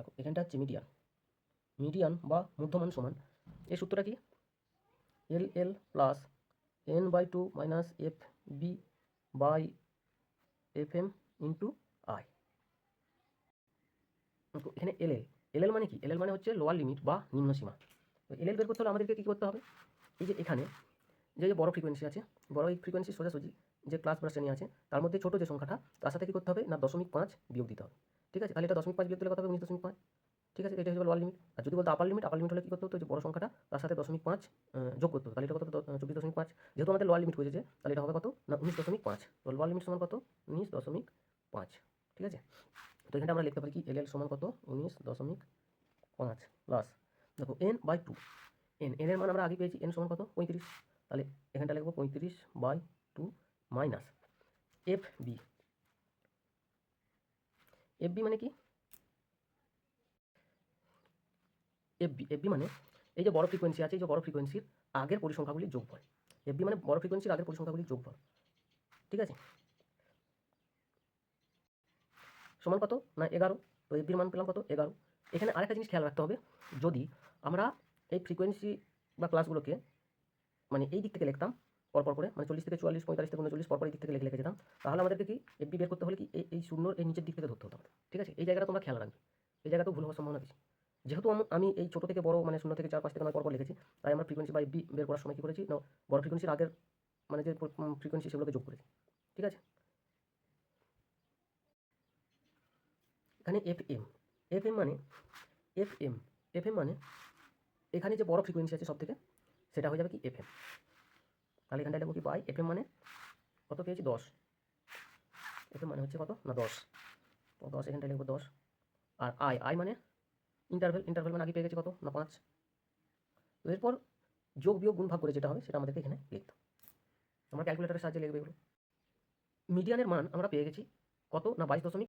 দেখো, এখানটা হচ্ছে মিডিয়ান মিডিয়ান বা মধ্যমান সমান। এর সূত্রটা কি? L L plus N by two minus F B by F M into I এখানে এল এল এল এল মানে কি? এল এল মানে হচ্ছে লোয়ার লিমিট বা নিম্ন সীমা। তো এল এল বের করতে হলে আমাদেরকে কী করতে হবে? এই যে এখানে, যে যে বড় ফ্রিকোয়েন্সি আছে, বড় এই ফ্রিকোয়েন্সি সোজাসুজি যে ক্লাস বা শ্রেণি আছে, তার মধ্যে ছোটো যে সংখ্যাটা, তার সাথে কী করতে হবে? না দশমিক পাঁচ বিয়োগ দিতে হবে। ঠিক আছে? তাহলে এটা দশমিক পাঁচ বিয়োগ দিলে কত হবে? উনিশ দশমিক পাঁচ। ঠিক আছে? এটা হচ্ছে লোয়ার লিমিট আর যদি বলতো আপার লিমিট আপার লিমিট হলে কী করতে হতো? যে বড় সংখ্যাটা, তার সাথে দশমিক পাঁচ যোগ করতে হতো। তাহলে এটা কত চব্বিশ দশমিক পাঁচ। যেহেতু আমাদের লোয়ার লিমিট হয়েছে তাহলে এটা হবে কত? না, উনিশ দশমিক পাঁচ। তো লোয়ার লিমিট সমান কত? উনিশ দশমিক পাঁচ। ঠিক আছে? তো এখানে আমরা লিখতে পারি কি? এল এল সমান কত? উনিশ দশমিক পাঁচ প্লাস দেখো N by two N N এর মান আমরা আগে পেয়েছি। এন সমান কত? পঁয়ত্রিশ। তাহলে এখানটা লিখব পঁয়ত্রিশ by two minus F B F B মানে কি? এফ বি এফ বি মানে এই যে বড় ফ্রিকোয়েন্সি আছে, এই যে বড় ফ্রিকোয়েন্সির আগের পরিসংখ্যাগুলির যোগফল এফ বি মানে বড় ফ্রিকোয়েন্সির আগের পরিসংখ্যাগুলির যোগফল ঠিক আছে? সমান কত? না, এগারো। তো এফ বির মান পেলাম কত? এগারো। এখানে আরেকটা জিনিস খেয়াল রাখতে হবে, যদি আমরা এই ফ্রিকোয়েন্সি বা ক্লাসগুলোকে মানে এই দিক থেকে লিখতাম পরপর করে মানে চল্লিশ থেকে চুয়াল্লিশ, পঁয়তাল্লিশ থেকে উনচল্লিশ পরপর এই দিক থেকে লিখে লিখে যেতাম। তাহলে আমাদেরকে কি এফবি বের করতে হলে কি, এই এই শূন্যর এই নিচের দিক থেকে ধরতে হতো। ঠিক আছে? এই জায়গাটা তোমরা খেয়াল রাখবে। এই জায়গাতেও ভুল হওয়ার সম্ভাবনা বেশি। যেহেতু আম- এই ছোটো থেকে বড় মানে শূন্য থেকে চার, পাঁচ থেকে নয় পরপর লিখেছি, তাই আমরা ফ্রিকোয়েন্সি বা এফবি বের করার সময় কী করেছি, না, বড় ফ্রিকোয়েন্সির আগের মানে যে ফ্রিকোয়েন্সি সেগুলোকে যোগ করেছি। ঠিক আছে? এখানে এফ এম এফ এম মানে এফ এম এফ এম মানে এখানে যে বড় ফ্রিকোয়েন্সি আছে সব থেকে সেটা হয়ে যাবে কি এফ এম তাহলে এখানটা লিখব কি বাই এফ এম মানে কত পেয়েছি? দশ। এফ এম মানে হচ্ছে কত? না, দশ। তো দশ এখানটা লিখব দশ। আর আই আই মানে ইন্টারভেল ইন্টারভেল মানে আগে পেয়ে গেছি কত? না, পাঁচ। তো এরপর যোগ, বিয়োগ, গুণ, ভাগ করে যেটা হবে, সেটা আমাদেরকে এখানে লিখতে। আমরা ক্যালকুলেটারের সাহায্যে লিখবে এগুলো। মিডিয়ানের মান আমরা পেয়ে গেছি কত? না, বাইশ দশমিক